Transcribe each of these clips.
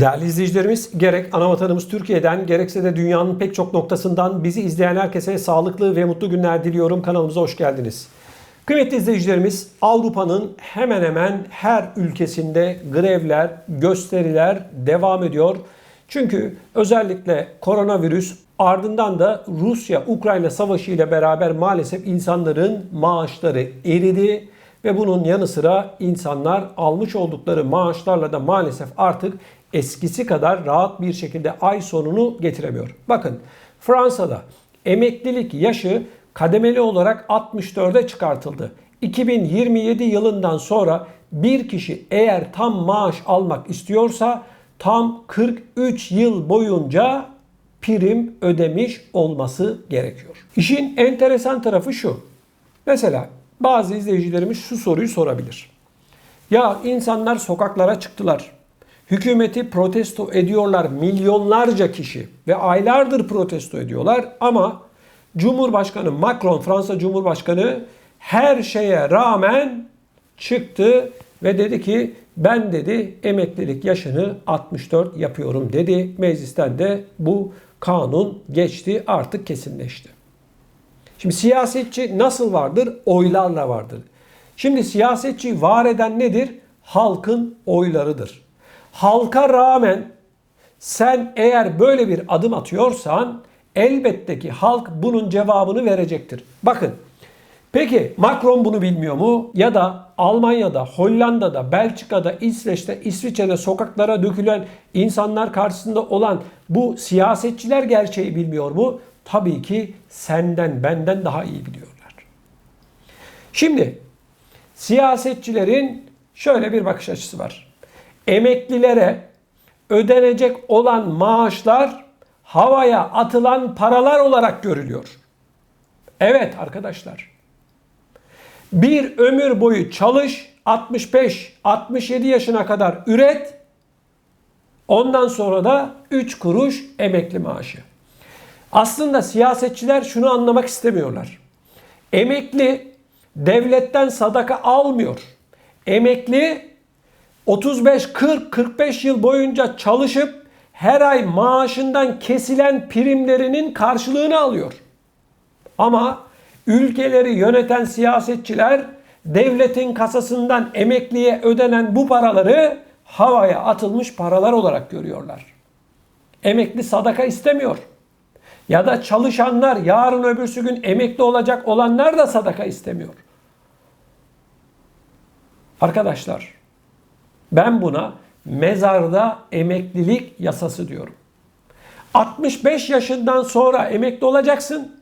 Değerli izleyicilerimiz, gerek ana vatanımız Türkiye'den gerekse de dünyanın pek çok noktasından bizi izleyen herkese sağlıklı ve mutlu günler diliyorum. Kanalımıza hoş geldiniz. Kıymetli izleyicilerimiz, Avrupa'nın hemen hemen her ülkesinde grevler, gösteriler devam ediyor. Çünkü özellikle koronavirüs ardından da Rusya-Ukrayna savaşı ile beraber maalesef insanların maaşları eridi ve bunun yanı sıra insanlar almış oldukları maaşlarla da maalesef artık eskisi kadar rahat bir şekilde ay sonunu getiremiyor. Bakın Fransa'da emeklilik yaşı kademeli olarak 64'e çıkartıldı. 2027 yılından sonra bir kişi eğer tam maaş almak istiyorsa tam 43 yıl boyunca prim ödemiş olması gerekiyor. İşin enteresan tarafı şu. Mesela bazı izleyicilerimiz şu soruyu sorabilir. Ya insanlar sokaklara çıktılar. Hükümeti protesto ediyorlar milyonlarca kişi ve aylardır protesto ediyorlar ama Cumhurbaşkanı Macron, Fransa Cumhurbaşkanı her şeye rağmen çıktı ve dedi ki ben dedi emeklilik yaşını 64 yapıyorum dedi. Meclisten de bu kanun geçti artık kesinleşti. Şimdi siyasetçi nasıl vardır? Oylarla vardır. Şimdi siyasetçi var eden nedir? Halkın oylarıdır. Halka rağmen sen eğer böyle bir adım atıyorsan elbette ki halk bunun cevabını verecektir. Bakın Peki Macron bunu bilmiyor mu? Ya da Almanya'da, Hollanda'da, Belçika'da, İsveç'te, İsviçre'de sokaklara dökülen insanlar karşısında olan bu siyasetçiler gerçeği bilmiyor mu? Tabii ki senden benden daha iyi biliyorlar. Şimdi siyasetçilerin şöyle bir bakış açısı var. Emeklilere ödenecek olan maaşlar havaya atılan paralar olarak görülüyor. Evet arkadaşlar. Bir ömür boyu çalış, 65-67 yaşına kadar üret. Ondan sonra da 3 kuruş emekli maaşı. Aslında siyasetçiler şunu anlamak istemiyorlar. Emekli devletten sadaka almıyor. Emekli 35, 40, 45 yıl boyunca çalışıp her ay maaşından kesilen primlerinin karşılığını alıyor. Ama ülkeleri yöneten siyasetçiler devletin kasasından emekliye ödenen bu paraları havaya atılmış paralar olarak görüyorlar. Emekli sadaka istemiyor. Ya da çalışanlar yarın öbürsü gün emekli olacak olanlar da sadaka istemiyor. Arkadaşlar ben buna mezarda emeklilik yasası diyorum. 65 yaşından sonra emekli olacaksın.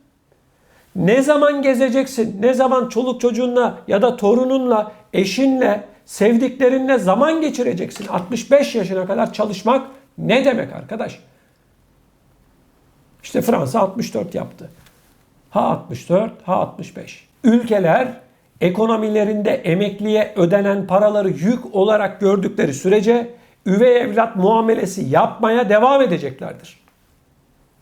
Ne zaman gezeceksin? Ne zaman çoluk çocuğunla ya da torununla, eşinle, sevdiklerinle zaman geçireceksin? 65 yaşına kadar çalışmak ne demek arkadaş? İşte Fransa 64 yaptı. Ha 64, ha 65. Ülkeler ekonomilerinde emekliye ödenen paraları yük olarak gördükleri sürece üvey evlat muamelesi yapmaya devam edeceklerdir.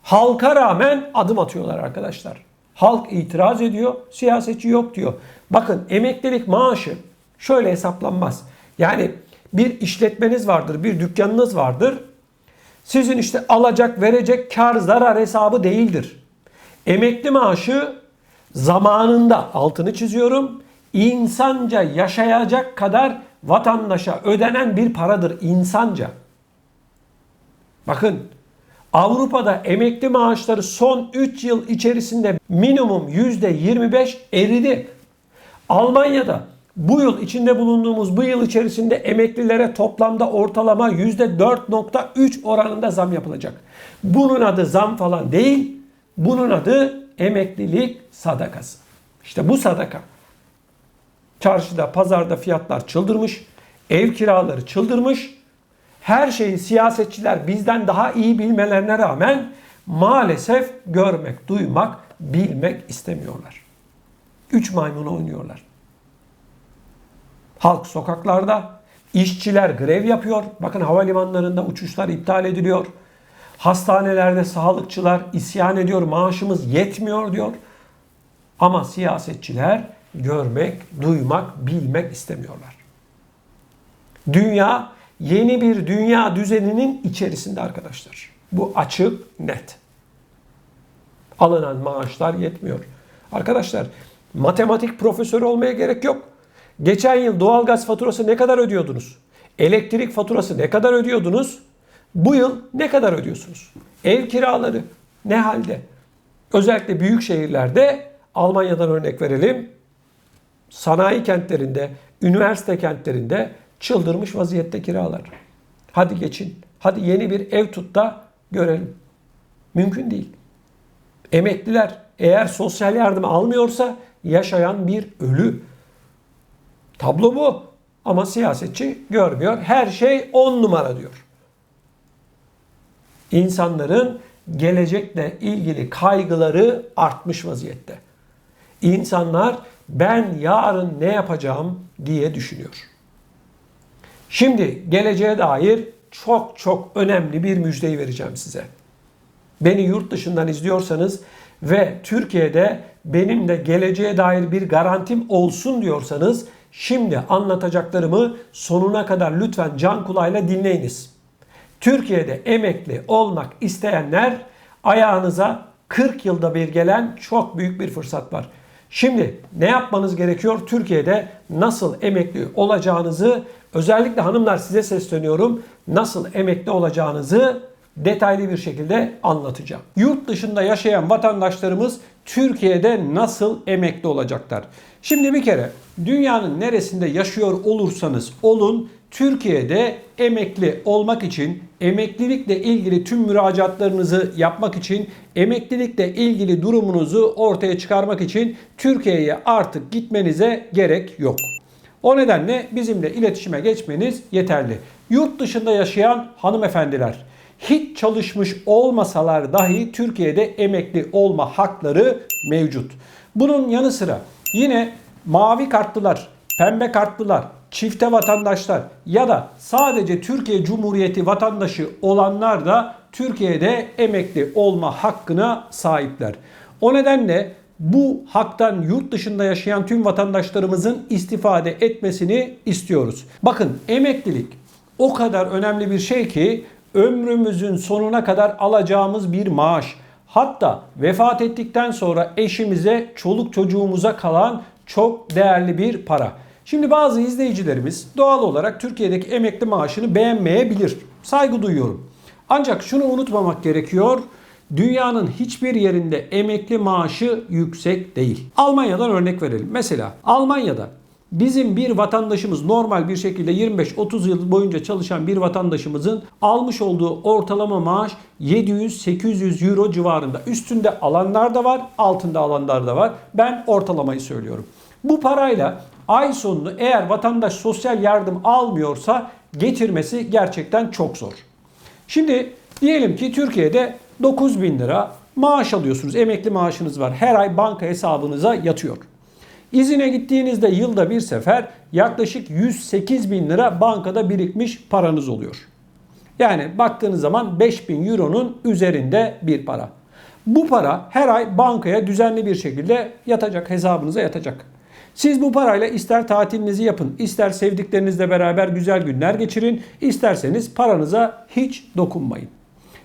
Halka rağmen adım atıyorlar arkadaşlar. Halk itiraz ediyor, siyasetçi yok diyor. Bakın emeklilik maaşı şöyle hesaplanmaz. Yani bir işletmeniz vardır, bir dükkanınız vardır. Sizin işte alacak, verecek kar zarar hesabı değildir. Emekli maaşı zamanında altını çiziyorum. İnsanca yaşayacak kadar vatandaşa ödenen bir paradır insanca. Bakın Avrupa'da emekli maaşları son 3 yıl içerisinde minimum %25 eridi. Almanya'da bu yıl içinde bulunduğumuz bu yıl içerisinde emeklilere toplamda ortalama %4.3 oranında zam yapılacak. Bunun adı zam falan değil. Bunun adı emeklilik sadakası. İşte bu sadaka. Çarşıda, pazarda fiyatlar çıldırmış. Ev kiraları çıldırmış. Her şeyi siyasetçiler bizden daha iyi bilmelerine rağmen maalesef görmek, duymak, bilmek istemiyorlar. Üç maymun oynuyorlar. Halk sokaklarda, işçiler grev yapıyor. Bakın havalimanlarında uçuşlar iptal ediliyor. Hastanelerde sağlıkçılar isyan ediyor, maaşımız yetmiyor diyor. Ama siyasetçiler görmek, duymak, bilmek istemiyorlar. Dünya yeni bir dünya düzeninin içerisinde arkadaşlar. Bu açık, net. Alınan maaşlar yetmiyor. Arkadaşlar matematik profesörü olmaya gerek yok. Geçen yıl doğalgaz faturası ne kadar ödüyordunuz? Elektrik faturası ne kadar ödüyordunuz? Bu yıl ne kadar ödüyorsunuz? Ev kiraları ne halde? Özellikle büyük şehirlerde Almanya'dan örnek verelim. Sanayi kentlerinde, üniversite kentlerinde çıldırmış vaziyette kiralar. Hadi geçin. Hadi yeni bir ev tut da görelim. Mümkün değil. Emekliler eğer sosyal yardım almıyorsa yaşayan bir ölü. Tablo bu. Ama siyasetçi görmüyor. Her şey on numara diyor. İnsanların gelecekle ilgili kaygıları artmış vaziyette. İnsanlar ben yarın ne yapacağım diye düşünüyor. Şimdi geleceğe dair çok çok önemli bir müjdeyi vereceğim size. Beni yurt dışından izliyorsanız ve Türkiye'de benim de geleceğe dair bir garantim olsun diyorsanız şimdi anlatacaklarımı sonuna kadar lütfen can kulağıyla dinleyiniz. Türkiye'de emekli olmak isteyenler ayağınıza 40 yılda bir gelen çok büyük bir fırsat var. Şimdi ne yapmanız gerekiyor? Türkiye'de nasıl emekli olacağınızı özellikle hanımlar size sesleniyorum. Nasıl emekli olacağınızı detaylı bir şekilde anlatacağım. Yurt dışında yaşayan vatandaşlarımız Türkiye'de nasıl emekli olacaklar? Şimdi bir kere dünyanın neresinde yaşıyor olursanız olun Türkiye'de emekli olmak için, emeklilikle ilgili tüm müracaatlarınızı yapmak için, emeklilikle ilgili durumunuzu ortaya çıkarmak için Türkiye'ye artık gitmenize gerek yok. O nedenle bizimle iletişime geçmeniz yeterli. Yurt dışında yaşayan hanımefendiler hiç çalışmış olmasalar dahi Türkiye'de emekli olma hakları mevcut. Bunun yanı sıra yine mavi kartlılar, pembe kartlılar, çifte vatandaşlar ya da sadece Türkiye Cumhuriyeti vatandaşı olanlar da Türkiye'de emekli olma hakkına sahipler. O nedenle bu haktan yurt dışında yaşayan tüm vatandaşlarımızın istifade etmesini istiyoruz. Bakın emeklilik o kadar önemli bir şey ki ömrümüzün sonuna kadar alacağımız bir maaş. Hatta vefat ettikten sonra eşimize, çoluk çocuğumuza kalan çok değerli bir para. Şimdi bazı izleyicilerimiz doğal olarak Türkiye'deki emekli maaşını beğenmeyebilir. Saygı duyuyorum. Ancak şunu unutmamak gerekiyor. Dünyanın hiçbir yerinde emekli maaşı yüksek değil. Almanya'dan örnek verelim. Mesela Almanya'da bizim bir vatandaşımız normal bir şekilde 25-30 yıl boyunca çalışan bir vatandaşımızın almış olduğu ortalama maaş 700-800 euro civarında. Üstünde alanlar da var, altında alanlar da var. Ben ortalamayı söylüyorum. Bu parayla ay sonunu eğer vatandaş sosyal yardım almıyorsa getirmesi gerçekten çok zor. Şimdi diyelim ki Türkiye'de 9 bin lira maaş alıyorsunuz. Emekli maaşınız var. Her ay banka hesabınıza yatıyor. İzine gittiğinizde yılda bir sefer yaklaşık 108 bin lira bankada birikmiş paranız oluyor. Yani baktığınız zaman 5000 euronun üzerinde bir para. Bu para her ay bankaya düzenli bir şekilde yatacak, hesabınıza yatacak. Siz bu parayla ister tatilinizi yapın, ister sevdiklerinizle beraber güzel günler geçirin, isterseniz paranıza hiç dokunmayın.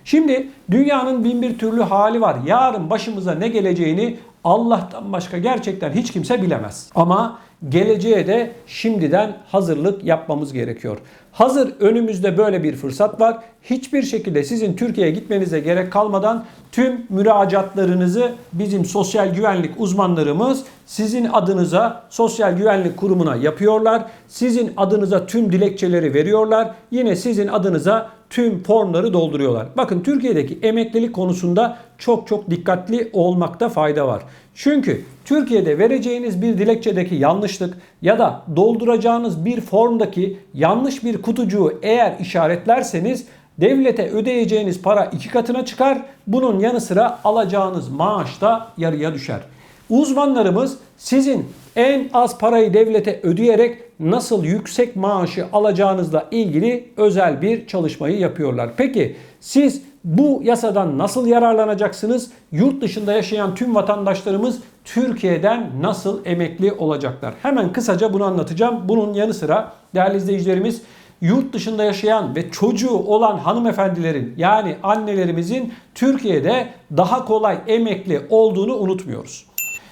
Şimdi dünyanın bin bir türlü hali var. Yarın başımıza ne geleceğini Allah'tan başka gerçekten hiç kimse bilemez. Ama geleceğe de şimdiden hazırlık yapmamız gerekiyor. Hazır önümüzde böyle bir fırsat var. Hiçbir şekilde sizin Türkiye'ye gitmenize gerek kalmadan tüm müracaatlarınızı bizim sosyal güvenlik uzmanlarımız sizin adınıza sosyal güvenlik kurumuna yapıyorlar. Sizin adınıza tüm dilekçeleri veriyorlar. Yine sizin adınıza tüm formları dolduruyorlar. Bakın Türkiye'deki emeklilik konusunda çok çok dikkatli olmakta fayda var. Çünkü Türkiye'de vereceğiniz bir dilekçedeki yanlışlık ya da dolduracağınız bir formdaki yanlış bir kutucuğu eğer işaretlerseniz devlete ödeyeceğiniz para iki katına çıkar. Bunun yanı sıra alacağınız maaş da yarıya düşer. Uzmanlarımız sizin en az parayı devlete ödeyerek nasıl yüksek maaşı alacağınızla ilgili özel bir çalışmayı yapıyorlar. Peki siz bu yasadan nasıl yararlanacaksınız? Yurt dışında yaşayan tüm vatandaşlarımız Türkiye'den nasıl emekli olacaklar? Hemen kısaca bunu anlatacağım. Bunun yanı sıra değerli izleyicilerimiz yurt dışında yaşayan ve çocuğu olan hanımefendilerin yani annelerimizin Türkiye'de daha kolay emekli olduğunu unutmuyoruz.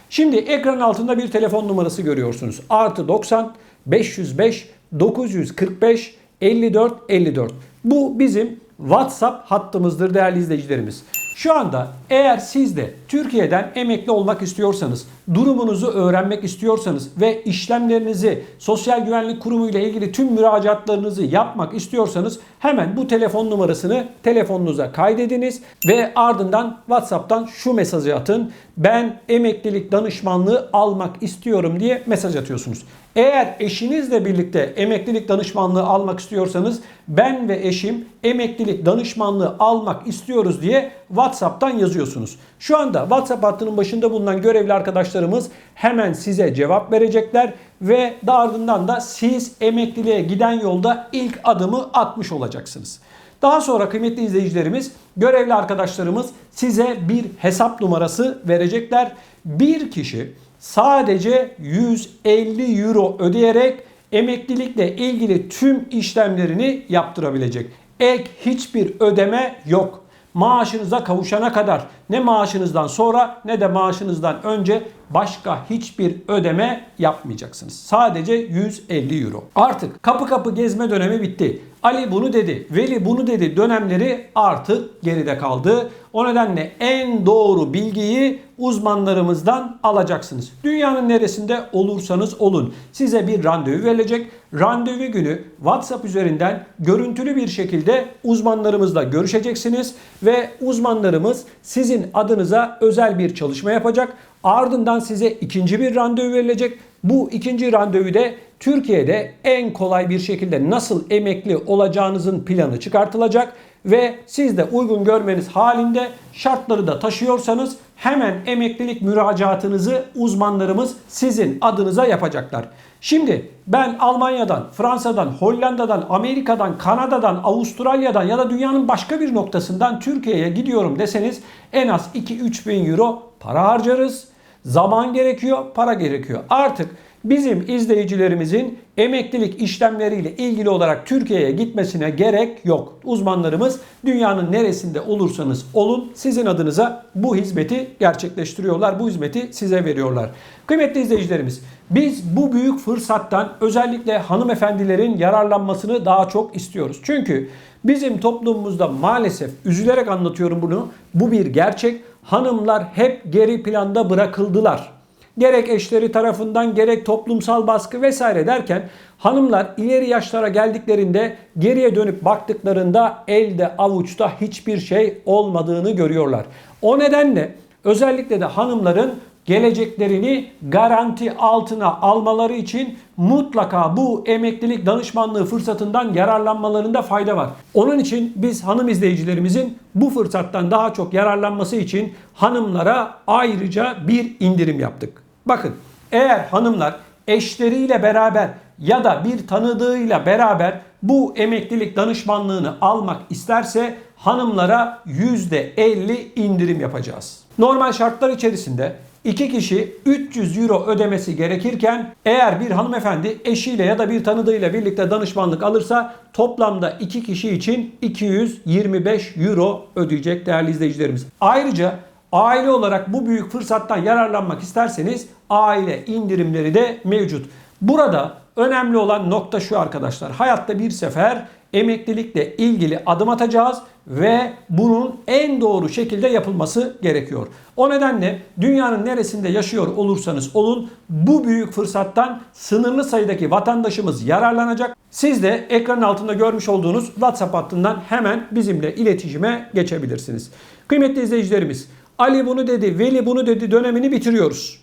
Şimdi ekran altında bir telefon numarası görüyorsunuz. Artı 90 505 945 54 54. Bu bizim WhatsApp hattımızdır değerli izleyicilerimiz. Şu anda eğer siz de Türkiye'den emekli olmak istiyorsanız, durumunuzu öğrenmek istiyorsanız ve işlemlerinizi Sosyal Güvenlik Kurumu ile ilgili tüm müracaatlarınızı yapmak istiyorsanız hemen bu telefon numarasını telefonunuza kaydediniz ve ardından WhatsApp'tan şu mesajı atın. Ben emeklilik danışmanlığı almak istiyorum diye mesaj atıyorsunuz. Eğer eşinizle birlikte emeklilik danışmanlığı almak istiyorsanız ben ve eşim emeklilik danışmanlığı almak istiyoruz diye WhatsApp'tan yazıyorsunuz. Şu anda WhatsApp hattının başında bulunan görevli arkadaşlarımız hemen size cevap verecekler ve daha ardından da siz emekliliğe giden yolda ilk adımı atmış olacaksınız. Daha sonra kıymetli izleyicilerimiz, görevli arkadaşlarımız size bir hesap numarası verecekler. Bir kişi sadece 150 euro ödeyerek emeklilikle ilgili tüm işlemlerini yaptırabilecek. Ek hiçbir ödeme yok. Maaşınıza kavuşana kadar ne maaşınızdan sonra ne de maaşınızdan önce başka hiçbir ödeme yapmayacaksınız. Sadece 150 euro. Artık kapı kapı gezme dönemi bitti. Ali bunu dedi, Veli bunu dedi dönemleri artık geride kaldı. O nedenle en doğru bilgiyi uzmanlarımızdan alacaksınız. Dünyanın neresinde olursanız olun size bir randevu verilecek. Randevu günü WhatsApp üzerinden görüntülü bir şekilde uzmanlarımızla görüşeceksiniz ve uzmanlarımız sizin adınıza özel bir çalışma yapacak. Ardından size ikinci bir randevu verilecek. Bu ikinci randevuda Türkiye'de en kolay bir şekilde nasıl emekli olacağınızın planı çıkartılacak ve siz de uygun görmeniz halinde şartları da taşıyorsanız hemen emeklilik müracaatınızı uzmanlarımız sizin adınıza yapacaklar. Şimdi ben Almanya'dan, Fransa'dan, Hollanda'dan, Amerika'dan, Kanada'dan, Avustralya'dan ya da dünyanın başka bir noktasından Türkiye'ye gidiyorum deseniz en az 2-3 bin euro para harcarız. Zaman gerekiyor, para gerekiyor. Artık bizim izleyicilerimizin emeklilik işlemleriyle ilgili olarak Türkiye'ye gitmesine gerek yok. Uzmanlarımız dünyanın neresinde olursanız olun sizin adınıza bu hizmeti gerçekleştiriyorlar. Bu hizmeti size veriyorlar. Kıymetli izleyicilerimiz biz bu büyük fırsattan özellikle hanımefendilerin yararlanmasını daha çok istiyoruz. Çünkü bizim toplumumuzda maalesef üzülerek anlatıyorum bunu. Bu bir gerçek. Hanımlar hep geri planda bırakıldılar gerek eşleri tarafından gerek toplumsal baskı vesaire derken hanımlar ileri yaşlara geldiklerinde geriye dönüp baktıklarında elde avuçta hiçbir şey olmadığını görüyorlar. O nedenle özellikle de hanımların geleceklerini garanti altına almaları için mutlaka bu emeklilik danışmanlığı fırsatından yararlanmalarında fayda var. Onun için biz hanım izleyicilerimizin bu fırsattan daha çok yararlanması için hanımlara ayrıca bir indirim yaptık. Bakın eğer hanımlar eşleriyle beraber ya da bir tanıdığıyla beraber bu emeklilik danışmanlığını almak isterse hanımlara %50 indirim yapacağız. Normal şartlar içerisinde iki kişi 300 euro ödemesi gerekirken eğer bir hanımefendi eşiyle ya da bir tanıdığıyla birlikte danışmanlık alırsa toplamda iki kişi için 225 euro ödeyecek değerli izleyicilerimiz. Ayrıca aile olarak bu büyük fırsattan yararlanmak isterseniz aile indirimleri de mevcut. Burada önemli olan nokta şu arkadaşlar. Hayatta bir sefer emeklilikle ilgili adım atacağız ve bunun en doğru şekilde yapılması gerekiyor. O nedenle dünyanın neresinde yaşıyor olursanız olun bu büyük fırsattan sınırlı sayıdaki vatandaşımız yararlanacak. Siz de ekranın altında görmüş olduğunuz WhatsApp hattından hemen bizimle iletişime geçebilirsiniz. Kıymetli izleyicilerimiz Ali bunu dedi, Veli bunu dedi dönemini bitiriyoruz.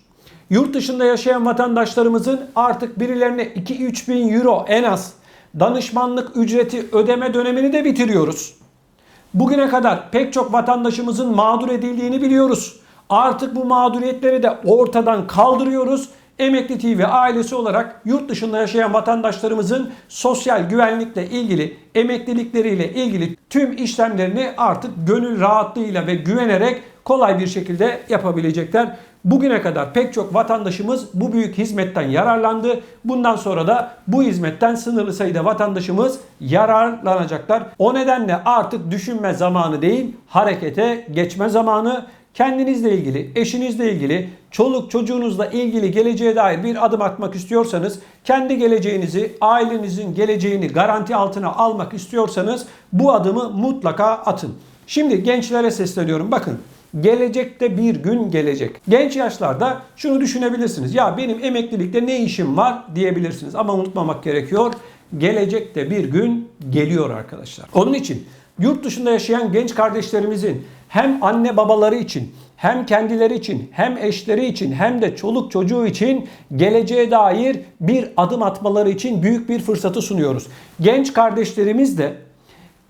Yurt dışında yaşayan vatandaşlarımızın artık birilerine 2-3 bin euro en az danışmanlık ücreti ödeme dönemini de bitiriyoruz. Bugüne kadar pek çok vatandaşımızın mağdur edildiğini biliyoruz. Artık bu mağduriyetleri de ortadan kaldırıyoruz. Emekli TV ailesi olarak yurt dışında yaşayan vatandaşlarımızın sosyal güvenlikle ilgili, emeklilikleriyle ilgili tüm işlemlerini artık gönül rahatlığıyla ve güvenerek kolay bir şekilde yapabilecekler. Bugüne kadar pek çok vatandaşımız bu büyük hizmetten yararlandı. Bundan sonra da bu hizmetten sınırlı sayıda vatandaşımız yararlanacaklar. O nedenle artık düşünme zamanı değil, harekete geçme zamanı. Kendinizle ilgili, eşinizle ilgili, çoluk çocuğunuzla ilgili geleceğe dair bir adım atmak istiyorsanız, kendi geleceğinizi, ailenizin geleceğini garanti altına almak istiyorsanız bu adımı mutlaka atın. Şimdi gençlere sesleniyorum. Bakın gelecekte bir gün gelecek. Genç yaşlarda şunu düşünebilirsiniz. Ya benim emeklilikte ne işim var diyebilirsiniz. Ama unutmamak gerekiyor. Gelecekte bir gün geliyor arkadaşlar. Onun için yurt dışında yaşayan genç kardeşlerimizin hem anne babaları için hem kendileri için hem eşleri için hem de çoluk çocuğu için geleceğe dair bir adım atmaları için büyük bir fırsatı sunuyoruz. Genç kardeşlerimiz de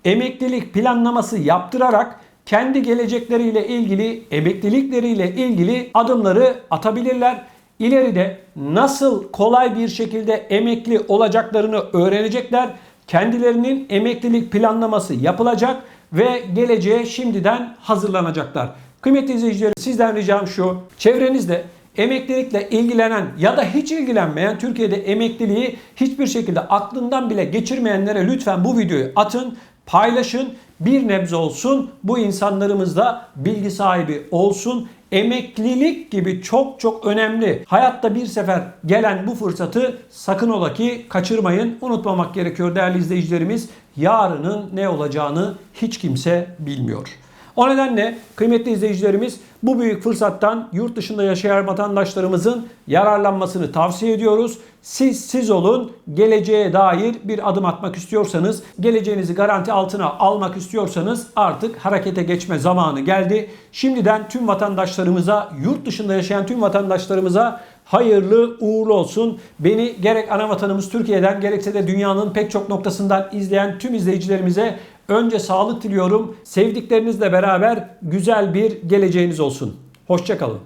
emeklilik planlaması yaptırarak kendi gelecekleriyle ilgili, emeklilikleriyle ilgili adımları atabilirler. İleride nasıl kolay bir şekilde emekli olacaklarını öğrenecekler. Kendilerinin emeklilik planlaması yapılacak ve geleceğe şimdiden hazırlanacaklar. Kıymetli izleyicilerim sizden ricam şu. Çevrenizde emeklilikle ilgilenen ya da hiç ilgilenmeyen Türkiye'de emekliliği hiçbir şekilde aklından bile geçirmeyenlere lütfen bu videoyu atın, paylaşın. Bir nebze olsun bu insanlarımız da bilgi sahibi olsun. Emeklilik gibi çok çok önemli. Hayatta bir sefer gelen bu fırsatı sakın ola ki kaçırmayın. Unutmamak gerekiyor değerli izleyicilerimiz. Yarının ne olacağını hiç kimse bilmiyor. O nedenle kıymetli izleyicilerimiz bu büyük fırsattan yurt dışında yaşayan vatandaşlarımızın yararlanmasını tavsiye ediyoruz. Siz siz olun. Geleceğe dair bir adım atmak istiyorsanız, geleceğinizi garanti altına almak istiyorsanız artık harekete geçme zamanı geldi. Şimdiden tüm vatandaşlarımıza, yurt dışında yaşayan tüm vatandaşlarımıza hayırlı uğurlu olsun. Beni gerek ana vatanımız Türkiye'den gerekse de dünyanın pek çok noktasından izleyen tüm izleyicilerimize önce sağlık diliyorum. Sevdiklerinizle beraber güzel bir geleceğiniz olsun. Hoşçakalın.